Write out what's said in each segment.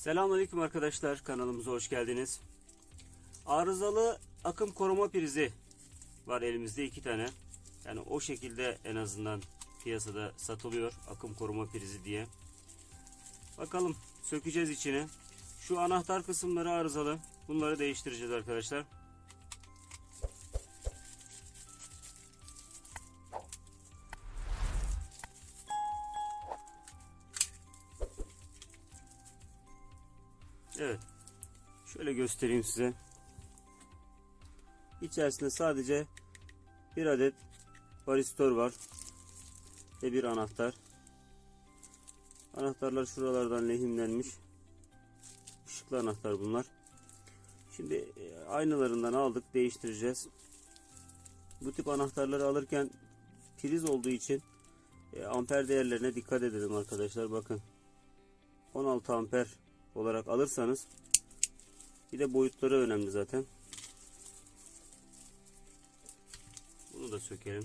Selamünaleyküm arkadaşlar kanalımıza hoş geldiniz. Arızalı akım koruma prizi var elimizde iki tane. Yani o şekilde en azından piyasada satılıyor akım koruma prizi diye. Bakalım sökeceğiz içini. Şu anahtar kısımları arızalı. Bunları değiştireceğiz arkadaşlar. Evet. Şöyle göstereyim size. İçerisinde sadece bir adet varistör var ve bir anahtar. Anahtarlar şuralardan lehimlenmiş. Işıklı anahtar bunlar. Şimdi e, aynalarından aldık değiştireceğiz. Bu tip anahtarları alırken priz olduğu için e, amper değerlerine dikkat edelim arkadaşlar. Bakın 16 amper olarak alırsanız bir de boyutları önemli zaten. Bunu da sökelim.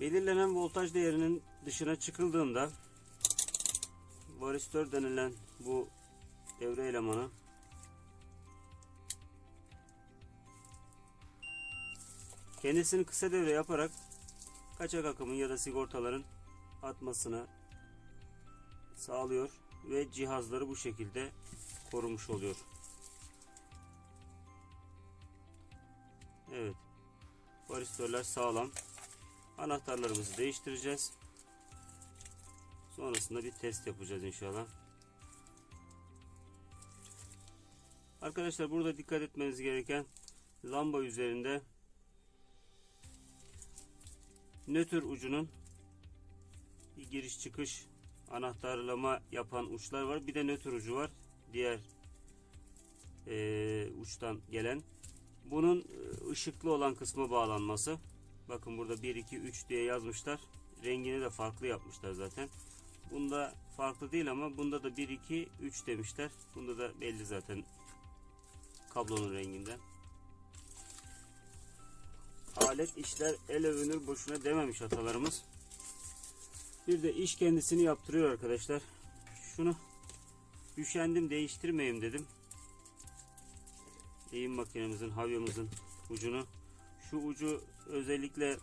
Belirlenen voltaj değerinin dışına çıkıldığında varistör denilen bu devre elemanı kendisini kısa devre yaparak kaçak akımın ya da sigortaların atmasını sağlıyor ve cihazları bu şekilde korumuş oluyor. Evet. Varistörler sağlam. Anahtarlarımızı değiştireceğiz. Sonrasında bir test yapacağız inşallah. Arkadaşlar burada dikkat etmeniz gereken lamba üzerinde nötr ucunun bir giriş çıkış anahtarlama yapan uçlar var. Bir de nötr ucu var. Diğer eee, uçtan gelen. Bunun e, ışıklı olan kısmı bağlanması. Bakın burada 1, 2, 3 diye yazmışlar. Rengini de farklı yapmışlar zaten. Bunda farklı değil ama bunda da 1, 2, 3 demişler. Bunda da belli zaten kablonun renginden. Alet işler el övünür boşuna dememiş atalarımız. Bir de iş kendisini yaptırıyor arkadaşlar. Şunu üşendim değiştirmeyeyim dedim. Eğim makinemizin, havyamızın ucunu şu ucu özellikle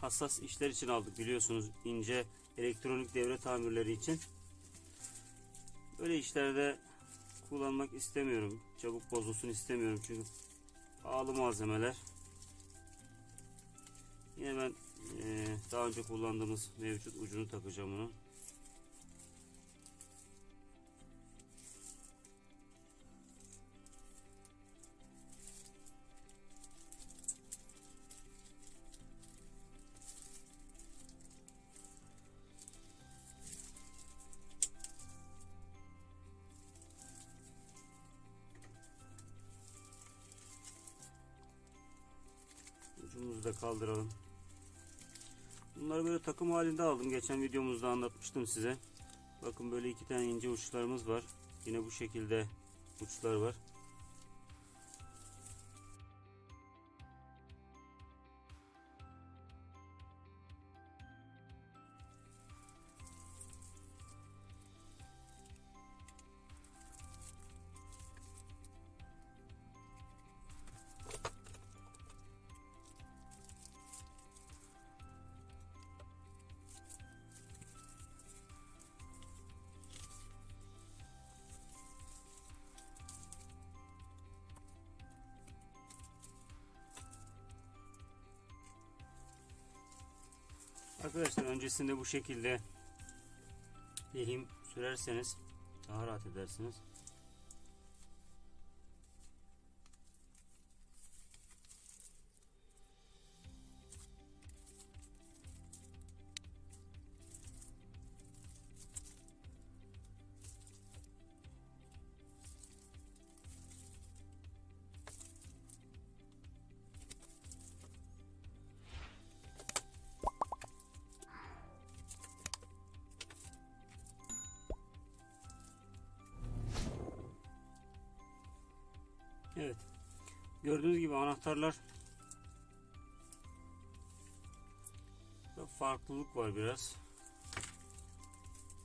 hassas işler için aldık biliyorsunuz ince elektronik devre tamirleri için. Böyle işlerde kullanmak istemiyorum. Çabuk bozulsun istemiyorum çünkü pahalı malzemeler. Yine ben daha önce kullandığımız mevcut ucunu takacağım bunu. Ucumuzu da kaldıralım. Bunları böyle takım halinde aldım. Geçen videomuzda anlatmıştım size. Bakın böyle iki tane ince uçlarımız var. Yine bu şekilde uçlar var. Arkadaşlar öncesinde bu şekilde lehim sürerseniz daha rahat edersiniz. Gördüğünüz gibi anahtarlar farklılık var biraz.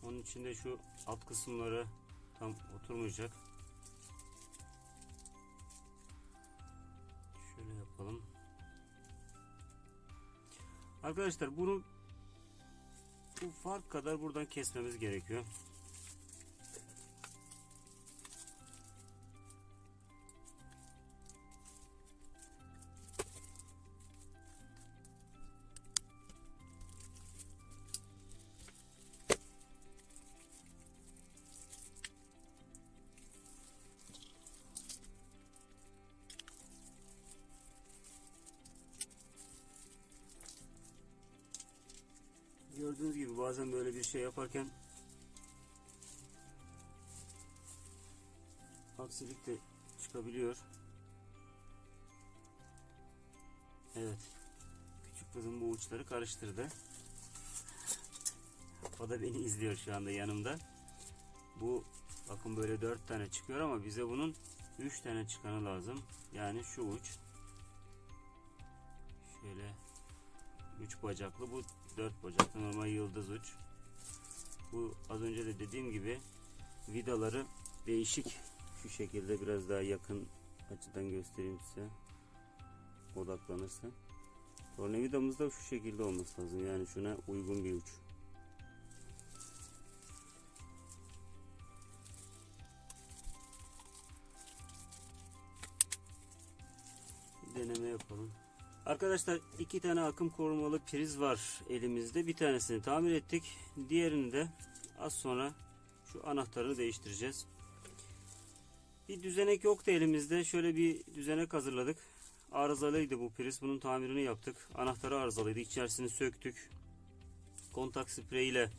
Onun içinde şu alt kısımları tam oturmayacak. Şöyle yapalım. Arkadaşlar bunu bu fark kadar buradan kesmemiz gerekiyor. Gördüğünüz gibi bazen böyle bir şey yaparken aksilik de çıkabiliyor. Evet. Küçük kızım bu uçları karıştırdı. O da beni izliyor şu anda yanımda. Bu bakın böyle dört tane çıkıyor ama bize bunun üç tane çıkanı lazım. Yani şu uç. 3 bacaklı bu 4 bacaklı normal yıldız uç. Bu az önce de dediğim gibi vidaları değişik şu şekilde biraz daha yakın açıdan göstereyim size odaklanırsa. Tornavidamız da şu şekilde olması lazım yani şuna uygun bir uç. Deneme yapalım. Arkadaşlar iki tane akım korumalı priz var elimizde. Bir tanesini tamir ettik. Diğerini de az sonra şu anahtarı değiştireceğiz. Bir düzenek yoktu elimizde. Şöyle bir düzenek hazırladık. Arızalıydı bu priz. Bunun tamirini yaptık. Anahtarı arızalıydı. İçerisini söktük. Kontak sprey ile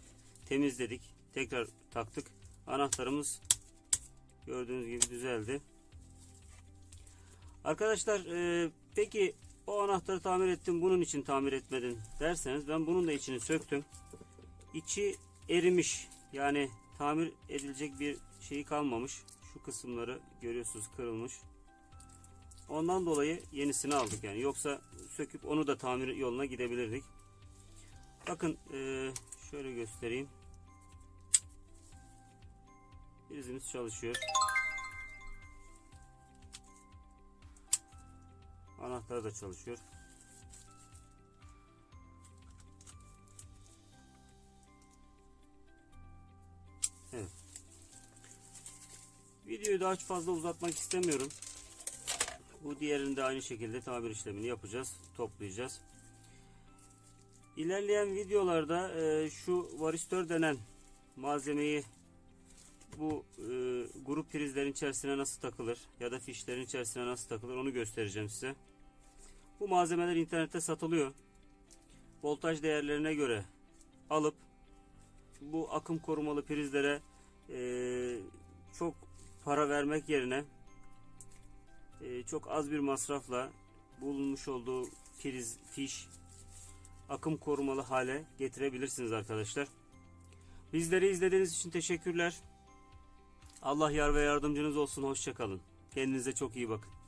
temizledik. Tekrar taktık. Anahtarımız gördüğünüz gibi düzeldi. Arkadaşlar e, peki o anahtarı tamir ettim bunun için tamir etmedin derseniz ben bunun da içini söktüm. İçi erimiş yani tamir edilecek bir şeyi kalmamış. Şu kısımları görüyorsunuz kırılmış. Ondan dolayı yenisini aldık yani yoksa söküp onu da tamir yoluna gidebilirdik. Bakın eee, şöyle göstereyim. Prizimiz çalışıyor. Anahtar da çalışıyor. Evet. Videoyu daha fazla uzatmak istemiyorum. Bu diğerini de aynı şekilde tabir işlemini yapacağız. Toplayacağız. İlerleyen videolarda e, şu varistör denen malzemeyi bu e, grup prizlerin içerisine nasıl takılır ya da fişlerin içerisine nasıl takılır onu göstereceğim size. Bu malzemeler internette satılıyor. Voltaj değerlerine göre alıp bu akım korumalı prizlere e, çok para vermek yerine e, çok az bir masrafla bulunmuş olduğu priz, fiş, akım korumalı hale getirebilirsiniz arkadaşlar. Bizleri izlediğiniz için teşekkürler. Allah yar ve yardımcınız olsun. Hoşçakalın. Kendinize çok iyi bakın.